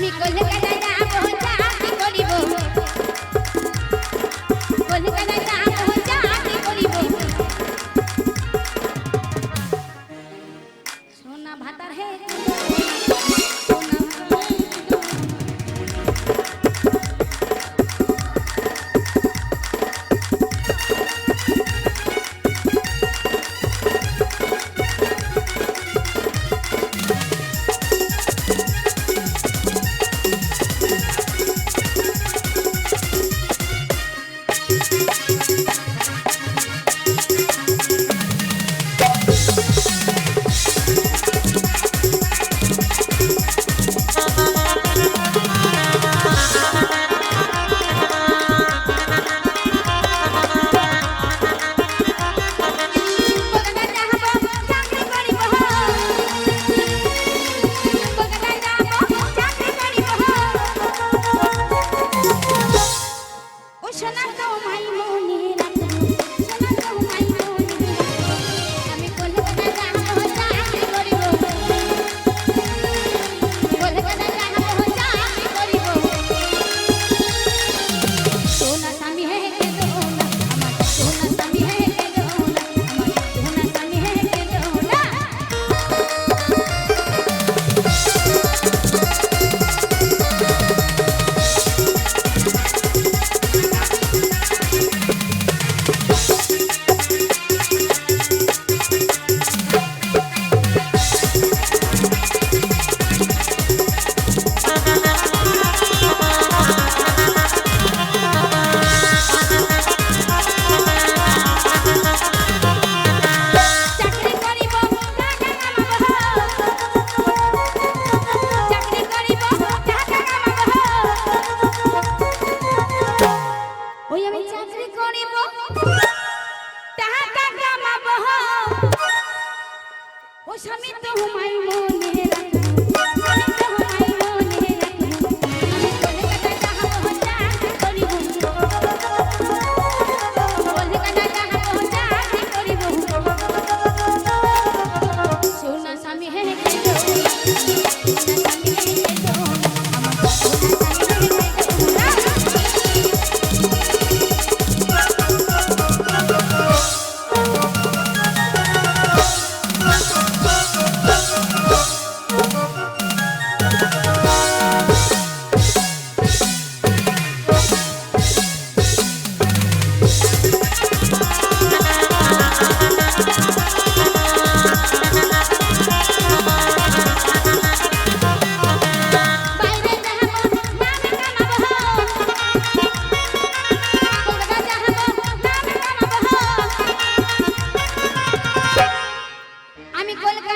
¡Nicolás! ও স্বামী তো হুমায় মনে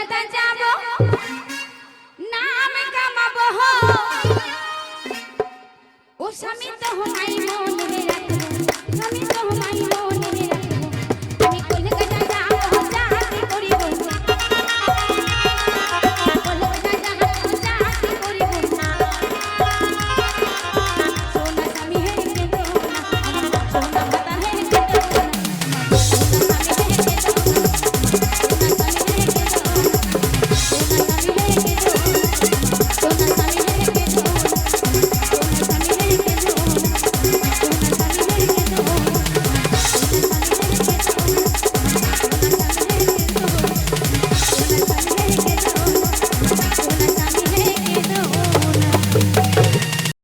দাদা যাব। নাম কামাবো হো। ও স্বামী তো হমাই মন রে স্বামী তো হমাই মন